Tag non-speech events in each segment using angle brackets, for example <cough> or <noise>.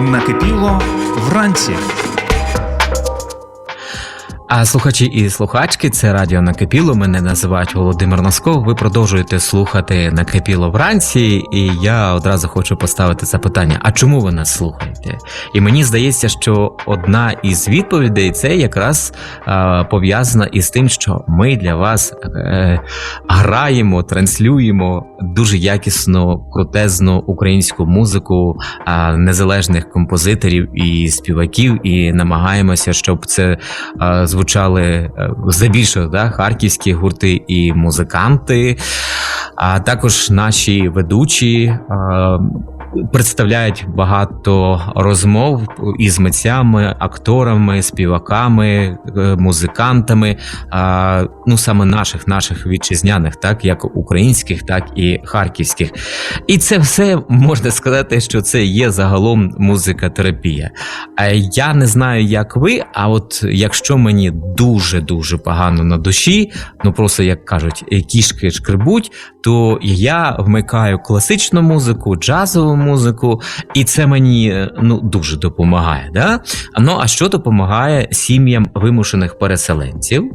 Накипіло вранці. А слухачі і слухачки, це радіо Накипіло. Мене називають Володимир Носков. Ви продовжуєте слухати Накипіло вранці, і я одразу хочу поставити запитання: а чому ви нас слухаєте? І мені здається, що одна із відповідей це якраз е, пов'язана із тим, що ми для вас е, граємо, транслюємо дуже якісну, крутезну українську музику е, незалежних композиторів і співаків, і намагаємося, щоб це е, звучали е, здебільшого да, харківські гурти і музиканти, а також наші ведучі. е, Представляють багато розмов із митцями, акторами, співаками, е, музикантами, ну саме наших, наших вітчизняних, так як українських, так і харківських. І це все можна сказати, що це є загалом музикотерапія. Е, Я не знаю, як ви, а от якщо мені дуже дуже погано на душі, ну просто як кажуть, е, кішки шкребуть, то я вмикаю класичну музику, джазову музику, і це мені е, ну дуже допомагає. Да? Ну а що допомагає сім'ям вимушених переселенців?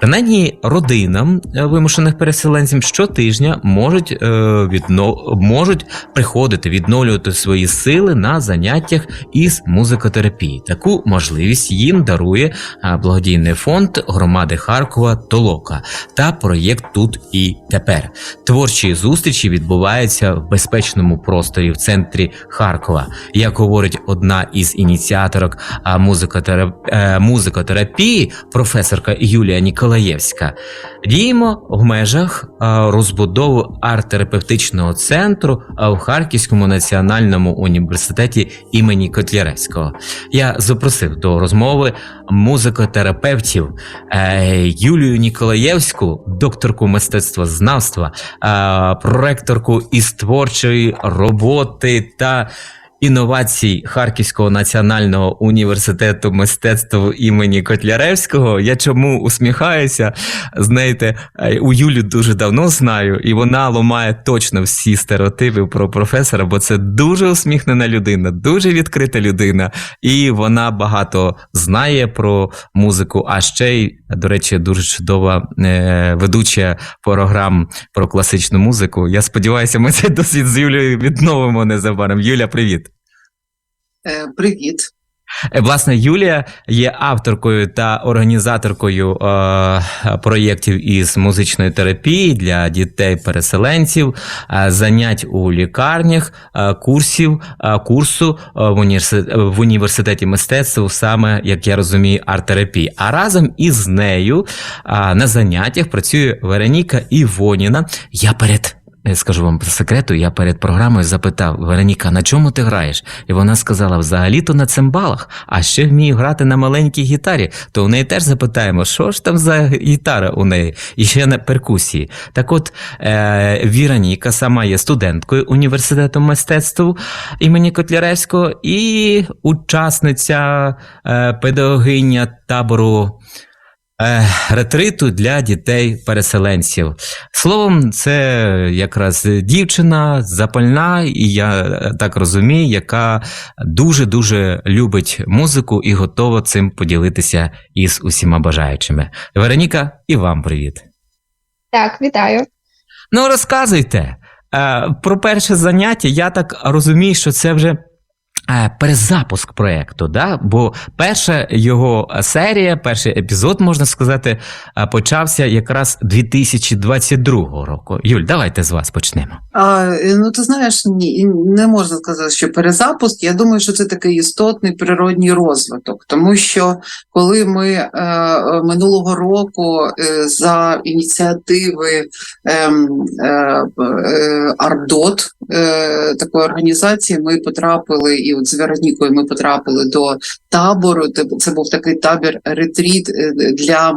Принаймні родинам е, вимушених переселенців щотижня можуть е, відно... можуть приходити відновлювати свої сили на заняттях із музикотерапії. Таку можливість їм дарує е, благодійний фонд громади Харкова Толока та проєкт Тут і тепер. Творчі зустрічі відбуваються в безпечному просторі в центрі Харкова. Як говорить одна із ініціаторок музикотерапії, професорка Юлія Ніколаєвська, діємо в межах а, розбудови арт-терапевтичного центру в Харківському національному університеті імені Котляревського. Я запросив до розмови музикотерапевтів е, Юлію Ніколаєвську, докторку мистецтвознавства, е, проректорку із творчої роботи та інновацій Харківського національного університету мистецтв імені Котляревського. Я чому усміхаюся? Знаєте, е, у Юлю дуже давно знаю, і вона ламає точно всі стереотипи про професора, бо це дуже усміхнена людина, дуже відкрита людина, і вона багато знає про музику. А ще й, до речі, дуже чудова е, ведуча програм про класичну музику. Я сподіваюся, ми цей досвід з Юлією відновимо незабаром. Юля, привіт. Е, Привіт. Е, Власне, Юлія є авторкою та організаторкою е, проєктів із музичної терапії для дітей-переселенців, е, занять у лікарнях, е, курсів, е, курсу е, в, університеті, в університеті мистецтв, саме як я розумію, арт-терапії. А разом із нею е, на заняттях працює Вероніка Івоніна. Я перед скажу вам по секрету, я перед програмою запитав Вероніка, на чому ти граєш? І вона сказала: взагалі-то на цимбалах, а ще вмію грати на маленькій гітарі. То у неї теж запитаємо, що ж там за гітара у неї, і ще на перкусії. Так от е, Віроніка сама є студенткою університету мистецтв імені Котляревського і учасниця е, педагогиня табору. Е, Ретриту для дітей-переселенців. Словом, це якраз дівчина запальна, і я е, так розумію, яка дуже-дуже любить музику і готова цим поділитися із усіма бажаючими. Вероніка, і вам привіт. Так, вітаю. Ну, розказуйте. Е, Про перше заняття я так розумію, що це вже. Е, Перезапуск проєкту, да? бо перша його серія, перший епізод, можна сказати, е, почався якраз 2022 року. Юль, давайте з вас почнемо. А, ну, ти знаєш, ні, не можна сказати, що перезапуск. Я думаю, що це такий істотний природній розвиток, тому що коли ми е, минулого року е, за ініціативи ем, е, е, Ардот е, такої організації, ми потрапили, і от з Веронікою ми потрапили до табору. Це- був такий табір ретріт е, для е,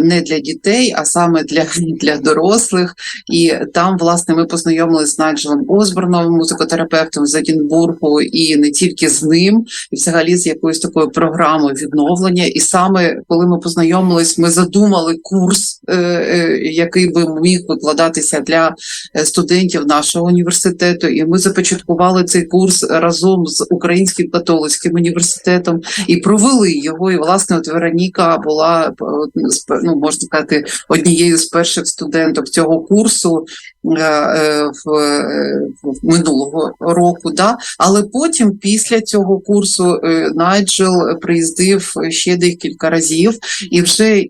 не для дітей, а саме для, <laughs> для дорослих. І там, власне, ми познайомилися з Найджелом Осборном, музикотерапевтом з Едінбургу, і не тільки з ним, і взагалі з якоюсь такою програмою відновлення. І саме коли ми познайомились, ми задумали курс, е, е, який би міг викладатися для е, студентів нашого університету. І ми започаткували цей курс разом з Українським католицьким університетом і провели його. І власне, от Вероніка була е, ну, можна сказати, однією з перших студенток цього курсу е, е, в, е, в минулого року. Да? Але потім, після цього курсу, Найджел приїздив ще декілька разів, і вже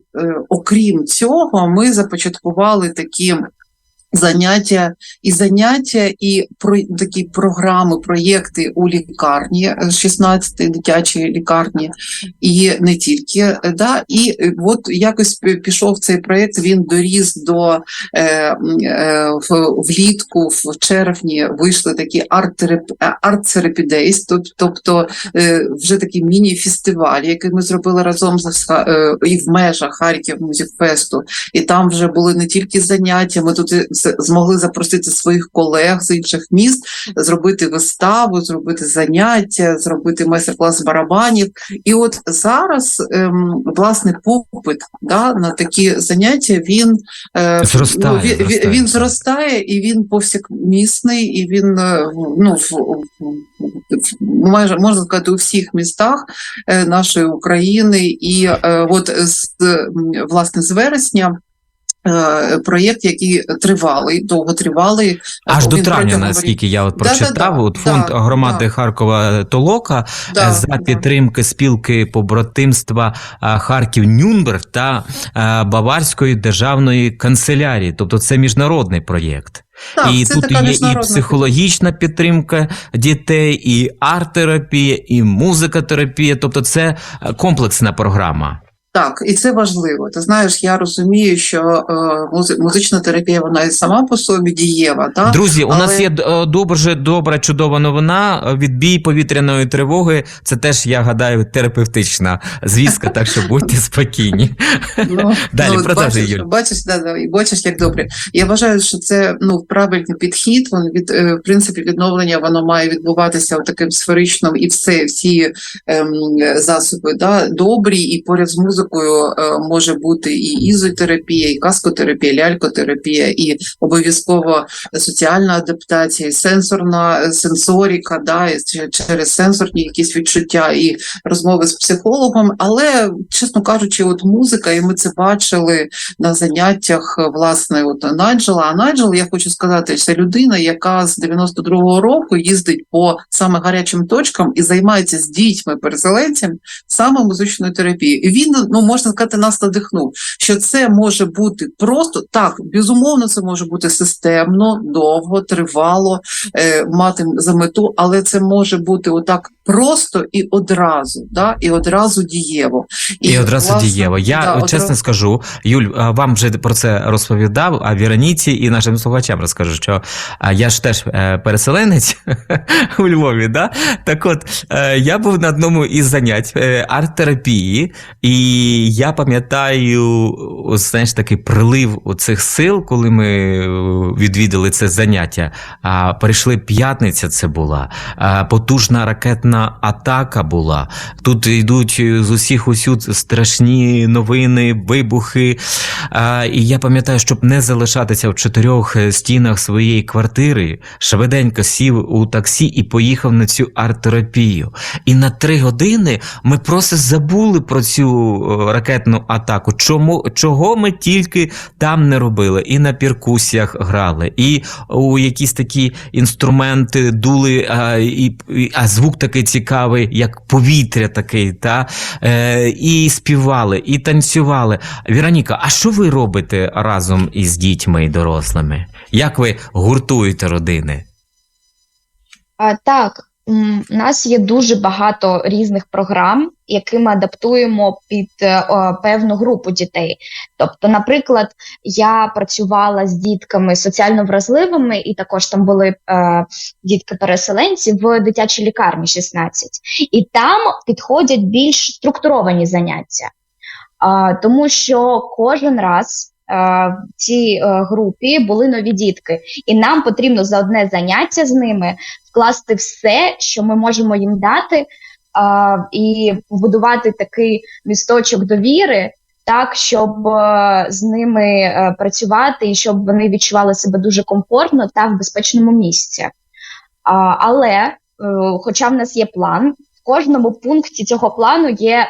окрім цього, ми започаткували такі. Заняття і заняття, і про такі програми, проєкти у лікарні, 16-ї дитячої лікарні, і не тільки. е, Да, і е, от якось пішов цей проєкт, він доріс до е, е, влітку, в червні вийшли такі арт-терапі Days, тобто е, вже такий міні-фестиваль, який ми зробили разом з е, і в межах Харків Музікфесту. І там вже були не тільки заняття, ми тут змогли запросити своїх колег з інших міст, зробити виставу, зробити заняття, зробити майстер-клас барабанів. І от зараз, ем, власне, попит да, на такі заняття він, е, Зростає, ну, він, зростає. він зростає і він повсякмісний, і він е, ну, в, в- в- майже можна сказати у всіх містах е, нашої України. І е, от з власне з вересня. Е, Проєкт, який тривалий, довготривалий, Аж до травня, наскільки я от прочитав, от да, фонд громади да. Харкова Толока Да, е, за да. підтримки спілки побратимства е, Харків Нюнберг та Баварської державної канцелярії. Тобто це міжнародний проєкт. Так, і тут є і психологічна підтримка дітей, і арт-терапія, і музикотерапія. Тобто це комплексна програма. Так, і це важливо. Ти знаєш, я розумію, що е, музична терапія вона і сама по собі дієва. Та? Друзі, у нас є дуже добра, чудова новина. Відбій повітряної тривоги. Це теж, я гадаю, терапевтична звістка, так що будьте спокійні. <laughs> Ну, Далі, от продовжуй, бачиш, Юль. Бачиш, да, да, і бачиш, як добре. Я вважаю, що це ну правильний підхід. Він від е, в принципі відновлення воно має відбуватися таким сферичним, і все всі ем, засоби да, добрі, і поряд з музикою е, може бути і ізотерапія, і каскотерапія, лялькотерапія, і обов'язково соціальна адаптація, і сенсорна е, сенсоріка, да, і через сенсорні якісь відчуття і розмови з психологом. Але чесно кажучи, от музика, і ми це бачили на заняттях е, власне от Найджела. А Найджел, я хочу сказати, це людина, яка з 92-го року їздить по саме гарячим точкам і займається з дітьми переселенцями саме музичною терапією. І він, ну можна сказати, нас надихнув, що це може бути просто так, безумовно, це може бути системно, довго, тривало, е, мати за мету, але це може бути отак просто і одразу, да, і одразу дієво. І, одразу власне, дієво. Я да, чесно одразу- скажу, Юль, вам вже про це розповідав, а Віроніці і нашим слухачам розкажу, що я ж теж е, переселенець <laughs> у Львові. Да? Так от, е, я був на одному із занять е, арт-терапії, і я пам'ятаю, знаєш, такий прилив у цих сил, коли ми відвідали це заняття. А, Прийшли п'ятниця, це була, потужна ракетна атака була. Тут йдуть з усіх усюд страшні новини, вибухи. І я пам'ятаю, щоб не залишатися в чотирьох е, стінах своєї квартири, швиденько сів у таксі і поїхав на цю арт-терапію. І на три години ми просто забули про цю е, ракетну атаку. Чому чого ми тільки там не робили? І на перкусіях грали, і у якісь такі інструменти дули, а, і- а звук такий цікавий, як повітря такий, та е, і співали, і танцювали. Віроніка, а що ви робите разом із дітьми і дорослими? Як ви гуртуєте родини? А, так, у нас є дуже багато різних програм, які ми адаптуємо під е, о, певну групу дітей. Тобто, наприклад, я працювала з дітками соціально вразливими, і також там були е, дітки-переселенці в дитячій лікарні 16. І там підходять більш структуровані заняття. А, тому що кожен раз в цій е, групі були нові дітки, і нам потрібно за одне заняття з ними вкласти все, що ми можемо їм дати, і побудувати такий місточок довіри, так щоб е, з ними е, працювати і щоб вони відчували себе дуже комфортно та в безпечному місці. Але, е, хоча в нас є план, в кожному пункті цього плану є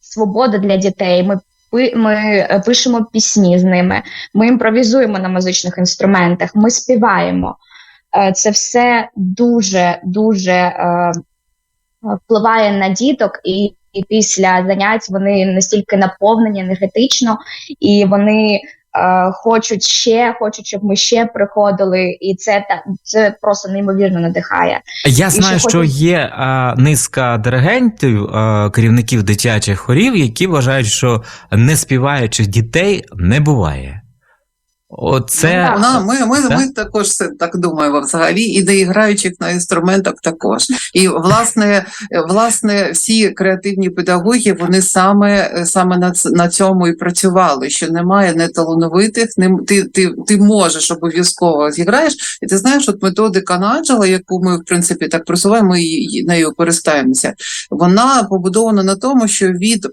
свобода для дітей. Ми ми е, пишемо пісні з ними, ми імпровізуємо на музичних інструментах, ми співаємо. Е, Це все дуже дуже е, впливає на діток, і, після занять вони настільки наповнені енергетично, і вони хочуть ще, хочуть, щоб ми ще приходили, і це та це просто неймовірно надихає. Я знаю, ще що хочуть... є а, низка диригентів, а, керівників дитячих хорів, які вважають, що не співаючих дітей не буває. Оце Ну, Вона, ми, ми, Так? ми також так думаємо взагалі, і доіграючих на інструментах також. І власне, власне, всі креативні педагоги вони саме, саме на, на цьому і працювали. Що немає неталановитих, не, ти, ти, ти можеш обов'язково зіграєш. І ти знаєш, от методика Наджела, яку ми в принципі так просуваємо, її- нею користаємося. Вона побудована на тому, що від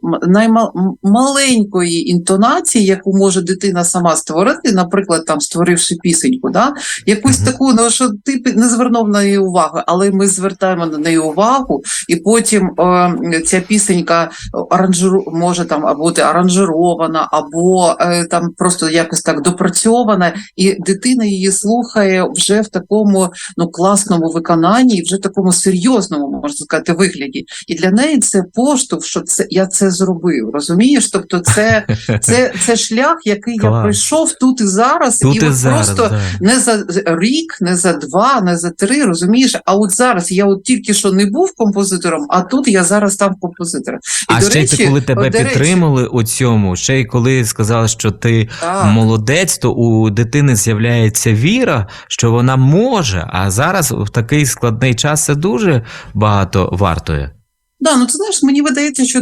наймаленької інтонації, яку може дитина сама створити, наприклад, там створивши пісеньку, да, якусь таку, ну що ти не звернув на неї увагу, але ми звертаємо на неї увагу, і потім е, ця пісенька аранжиру може там бути аранжирована, або е, там просто якось так допрацьована, і дитина її слухає вже в такому ну класному виконанні, і вже такому серйозному, можна сказати, вигляді. І для неї це поштовх, що це я це зробив. Розумієш? Тобто, це, це, це шлях, який я Клас. пройшов тут і зараз, тут і, і от зараз. просто да. не за рік, не за два, не за три, розумієш? А от зараз я от тільки що не був композитором, а тут я зараз став композитором. І, А до ще речі, коли тебе до речі, підтримали у цьому, ще й коли сказали, що ти так. молодець, то у дитини з'являється віра, що вона може. А зараз в такий складний час це дуже багато вартує. Да, ну ти знаєш, мені видається, що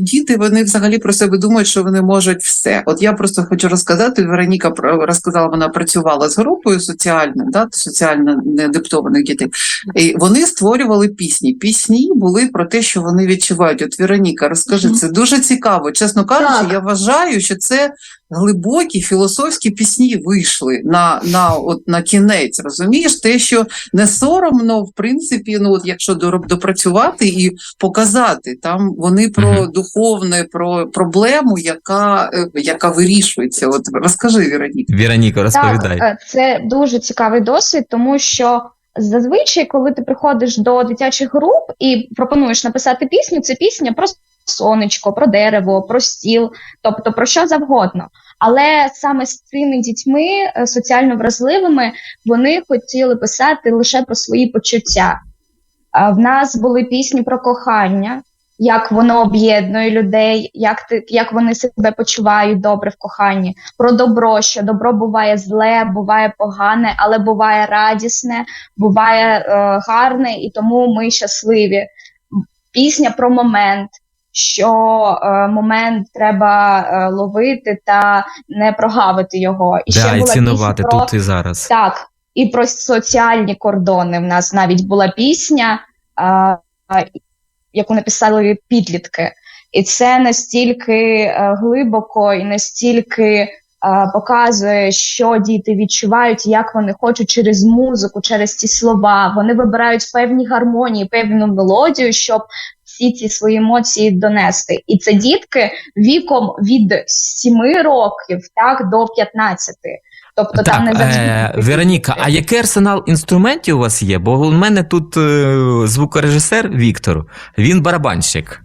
діти вони взагалі про себе думають, що вони можуть все. От я просто хочу розказати. Вероніка розказала, вона працювала з групою соціальною, да, соціально неадаптованих дітей. І вони створювали пісні. Пісні були про те, що вони відчувають. От Вероніка, розкажи, Мгм. це дуже цікаво. Чесно кажучи, Так. я вважаю, що це глибокі філософські пісні вийшли на, на, от, на кінець. Розумієш, те, що не соромно, в принципі, ну от якщо допрацювати і показати, там вони про духовне, про проблему, яка, е, яка вирішується. От розкажи, Вероніка. Віроніко, розповідай. Так, е, це дуже цікавий досвід, тому що зазвичай, коли ти приходиш до дитячих груп і пропонуєш написати пісню, це пісня про сонечко, про дерево, про стіл, тобто про що завгодно. Але саме з цими дітьми е, соціально вразливими вони хотіли писати лише про свої почуття. В нас були пісні про кохання, як воно об'єднує людей, як ти як вони себе почувають добре в коханні, про добро, що добро буває зле, буває погане, але буває радісне, буває е, гарне, і тому ми щасливі. Пісня про момент. Що е, момент треба е, ловити та не прогавити його. І да, ще і була цінувати пісня про тут і зараз. так, і про соціальні кордони. В нас навіть була пісня, а, яку написали підлітки. І це настільки е, глибоко і настільки е, показує, що діти відчувають, як вони хочуть через музику, через ці слова. Вони вибирають певні гармонії, певну мелодію, щоб всі ці свої емоції донести. І це дітки віком від 7 років так до 15. Тобто там не завжди е. Вероніка, а який арсенал інструментів у вас є? Бо у мене тут е, звукорежисер Віктор, він барабанщик.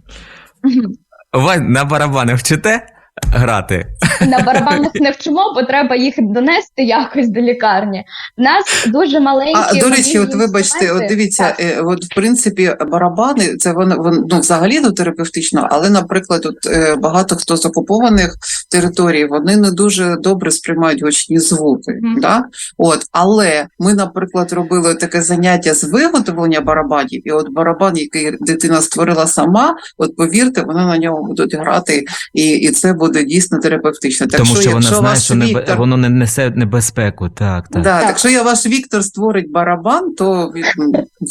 Ва Ви на барабанах вчите? Грати. на барабанах <laughs> не вчимо, бо треба їх донести якось до лікарні. У нас дуже маленькі. А до речі, от вибачте, от дивіться, Так. е, от в принципі барабани, це воно вон, ну, взагалі ну, терапевтично, але, наприклад, от е, багато хто з окупованих територій вони не дуже добре сприймають гучні звуки. Мгм. Да? От, але ми, наприклад, робили таке заняття з виготовлення барабанів, і от барабан, який дитина створила сама, от повірте, вони на ньому будуть грати, і, і це буде дійсно терапевтично. Так Тому що вона якщо знає, що Віктор- воно не несе небезпеку. Так, так. Да, Так. Якщо я ваш Віктор створить барабан, то,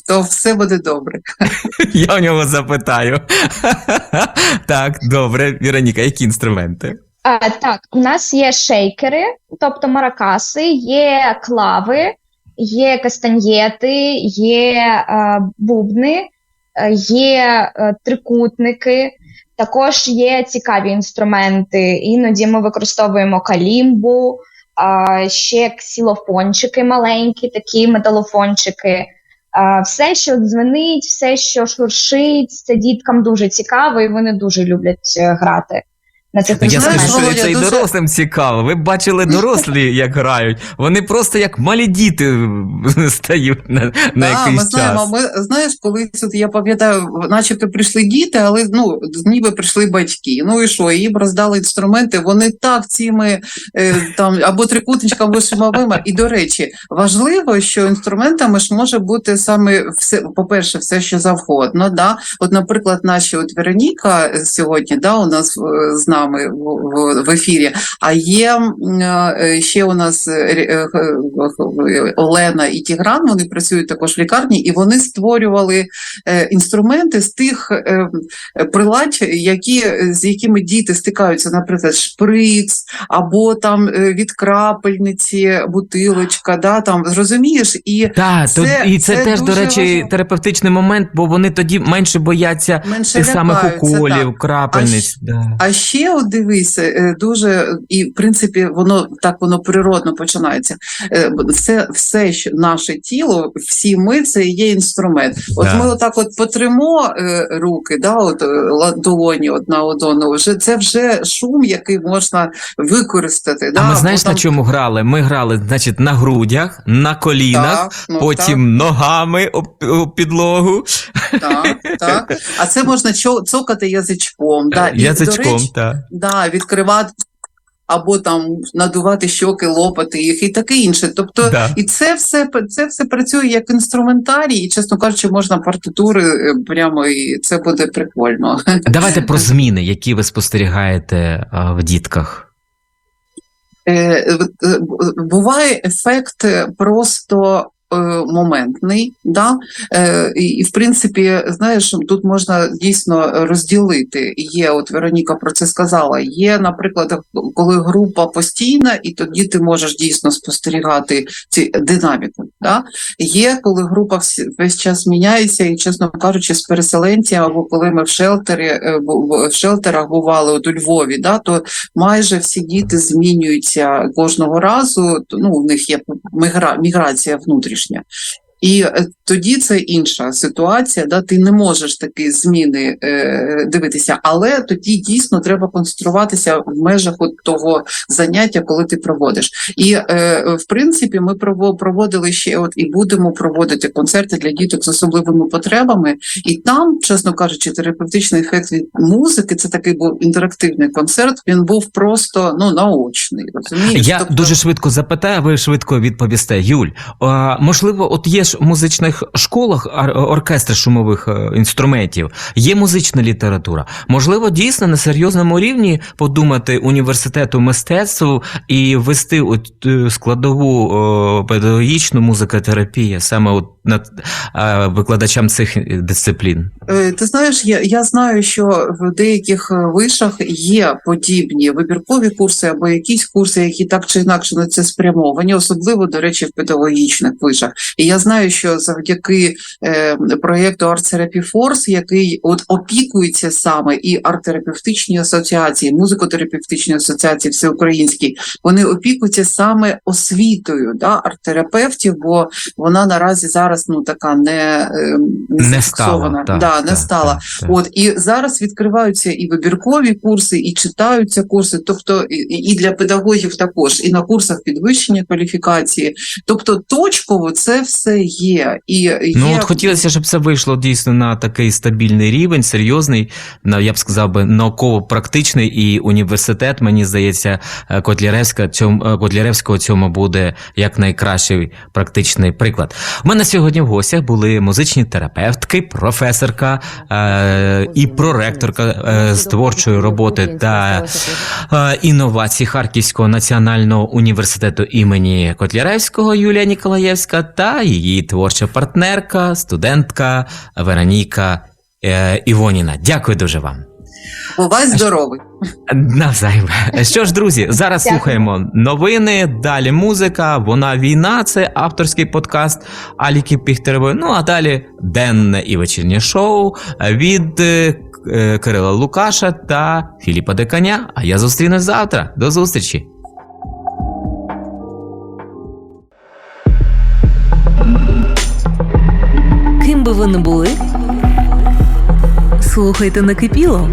то все буде добре. <laughs> Я у нього запитаю. <laughs> так, добре. Віроніка, які інструменти? А, так, у нас є шейкери, тобто маракаси, є клави, є кастаньєти, є е, бубни, е, є е, трикутники. Також є цікаві інструменти. Іноді ми використовуємо калімбу, ще ксілофончики маленькі, такі металофончики. Все, що дзвенить, все, що шуршить, це діткам дуже цікаво, і вони дуже люблять е, грати на цих я скажу, що Володя, це і дуже- дорослим цікаво. Ви б бачили <laughs> дорослі, як грають. Вони просто як малі діти <laughs> стають на, на якийсь ми знаємо, час. ми знаєш, колись от я пам'ятаю, начебто прийшли діти, але ну ніби прийшли батьки. Ну і що? Їм роздали інструменти. Вони так цими е, там або трикутничками, або шумовими. І до речі, важливо, що інструментами ж може бути саме все, по-перше, все, що завгодно. Да? От, наприклад, наші от Вероніка сьогодні, да, у нас е, з нами в, в, ефірі. А є е, ще у нас е, е, Олена і Тігран, вони працюють також в лікарні, і вони створювали інструменти з тих прилад, які, з якими діти стикаються, наприклад, шприц, або там від крапельниці, бутилочка, да, там, розумієш? І то, це- і це, це теж, до речі, важливо. терапевтичний момент, бо вони тоді менше бояться менше тих самих лякаються, уколів, так. крапельниць. Да. А ще от дивися, е, дуже і в принципі воно так воно природно починається. Е, Все, все що наше тіло, всі ми це є інструмент. От Да. ми отак от потримо е, руки, да, от ладоні одна одну, вже це вже шум, який можна використати. Да, а ми знаєш, там- на чому грали? Ми грали, значить, на грудях, на колінах, так, ну, потім ногами об, підлогу, так, так, так. А це можна цокати язичком. Да, і, до язичком. речі, так. Да, відкривати. Або там надувати щоки, лопати їх і таке інше. Тобто, Да. і це все це все працює як інструментарій, і чесно кажучи, можна партитури е, прямо і це буде прикольно. Давайте про зміни, які ви спостерігаєте а, в дітках. Е, е, е, Буває ефект е, просто. Е, Моментний, да? е, і, в принципі, знаєш, тут можна дійсно розділити. Є, от Вероніка про це сказала. Є, наприклад, коли група постійна, і тоді ти можеш дійсно спостерігати ці динаміку. Да? Є, коли група весь час міняється, і, чесно кажучи, з переселенцями, або коли ми в шелтері е, в шелтерах бували от у Львові, да, то майже всі діти змінюються кожного разу. Ну, у них є мігра, міграція внутрішня втішня. І е, тоді це інша ситуація, да, ти не можеш такі зміни е, дивитися, але тоді дійсно треба концентруватися в межах от того заняття, коли ти проводиш. І е, в принципі, ми прово- проводили ще от і будемо проводити концерти для діток з особливими потребами. І там, чесно кажучи, терапевтичний ефект від музики це такий був інтерактивний концерт. Він був просто ну наочний. Розумієш? Я Тобто- дуже швидко запитаю, ви швидко відповісте. Юль, а, можливо, от є в музичних школах ор- оркестри шумових е, інструментів, є музична література. Можливо, дійсно на серйозному рівні подумати університету мистецтв і ввести от е, складову о, педагогічну музикотерапію саме от над е, викладачам цих дисциплін. Е, Ти знаєш, я, я знаю, що в деяких е, вишах є подібні вибіркові курси або якісь курси, які так чи інакше на це спрямовані, особливо, до речі, в педагогічних вишах. І я знаю, знаю, що завдяки е, проєкту Art Therapy Force, який от опікується саме і арт-терапевтичні асоціації, музикотерапевтичні асоціації всеукраїнські, вони опікуються саме освітою да, арт-терапевтів, бо вона наразі зараз ну така не, е, Не зафіксована. стала. Так, да, не так, стала. так, так. От і зараз відкриваються і вибіркові курси, і читаються курси, тобто і, і для педагогів також, і на курсах підвищення кваліфікації. Тобто точково це все є. І є Ну, от хотілося, щоб це вийшло дійсно на такий стабільний рівень, серйозний, на я б сказав би, науково-практичний і університет, мені здається, е, Котляревська цьому е, Котляревського цьому буде як найкращий практичний приклад. У мене сьогодні в гостях були музичні терапевтки, професорка е, і проректорка е, з творчої роботи та е, інновацій Харківського національного університету імені Котляревського Юлія Ніколаєвська та її творча партнерка, студентка Вероніка е, Івоніна. Дякую дуже вам. Бувай здоровий. Навзаєм. Що ж, друзі, зараз Дякую. слухаємо новини. Далі музика. Вона війна. Це авторський подкаст Аліки Піхтеревої. Ну а далі денне і вечірнє шоу від е, е, Кирила Лукаша та Філіпа Деканя. А я зустрінусь завтра. До зустрічі. Би ви не були, слухайте накипіло.